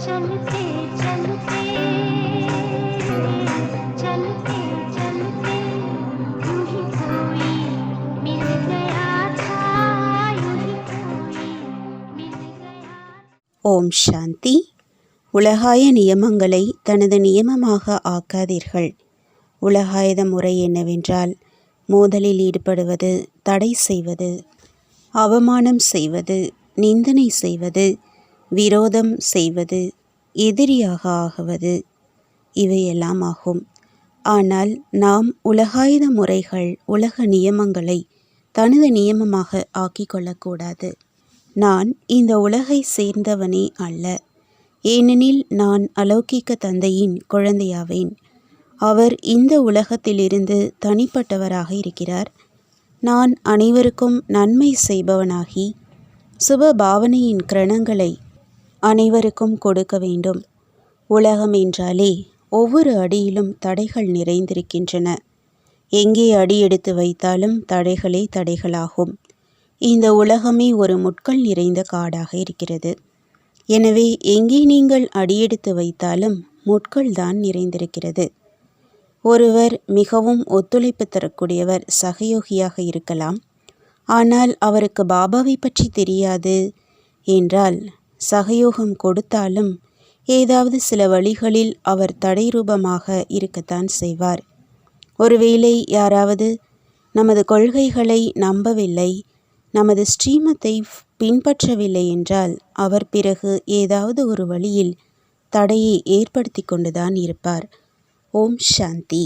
ஓம் சாந்தி. உலகாய நியமங்களை தனது நியமமாக ஆக்காதீர்கள். உலகாயத முறை என்னவென்றால் மோதலில் ஈடுபடுவது தடை செய்வது அவமானம் செய்வது நிந்தனை செய்வது விரோதம் செய்வது எதிரியாக ஆகுவது இவையெல்லாம் ஆகும். ஆனால் நாம் உலகாயுத முறைகள் உலக நியமங்களை தனது நியமமாக ஆக்கி கொள்ளக்கூடாது. நான் இந்த உலகை சேர்ந்தவனே அல்ல. ஏனெனில் நான் அலௌகிக்க தந்தையின் குழந்தையாவேன். அவர் இந்த உலகத்திலிருந்து தனிப்பட்டவராக இருக்கிறார். நான் அனைவருக்கும் நன்மை செய்பவனாகி சுப பாவனையின் கிரணங்களை அனைவருக்கும் கொடுக்க வேண்டும். உலகம் என்றாலே ஒவ்வொரு அடியிலும் தடைகள் நிறைந்திருக்கின்றன. எங்கே அடி எடுத்து வைத்தாலும் தடைகளே தடைகளாகும். இந்த உலகமே ஒரு முட்கள் நிறைந்த காடாக இருக்கிறது. எனவே எங்கே நீங்கள் அடியெடுத்து வைத்தாலும் முட்கள் தான் நிறைந்திருக்கிறது. ஒருவர் மிகவும் ஒத்துழைப்பு தரக்கூடியவர் சகயோகியாக இருக்கலாம். ஆனால் அவருக்கு பாபாவை பற்றி தெரியாது என்றால் சகயோகம் கொடுத்தாலும் ஏதாவது சில வழிகளில் அவர் தடை ரூபமாக இருக்கத்தான் செய்வார். ஒருவேளை யாராவது நமது கொள்கைகளை நம்பவில்லை நமது ஸ்ரீமத்தை பின்பற்றவில்லை என்றால் அவர் பிறகு ஏதாவது ஒரு வழியில் தடையை ஏற்படுத்தி கொண்டுதான் இருப்பார். ஓம் சாந்தி.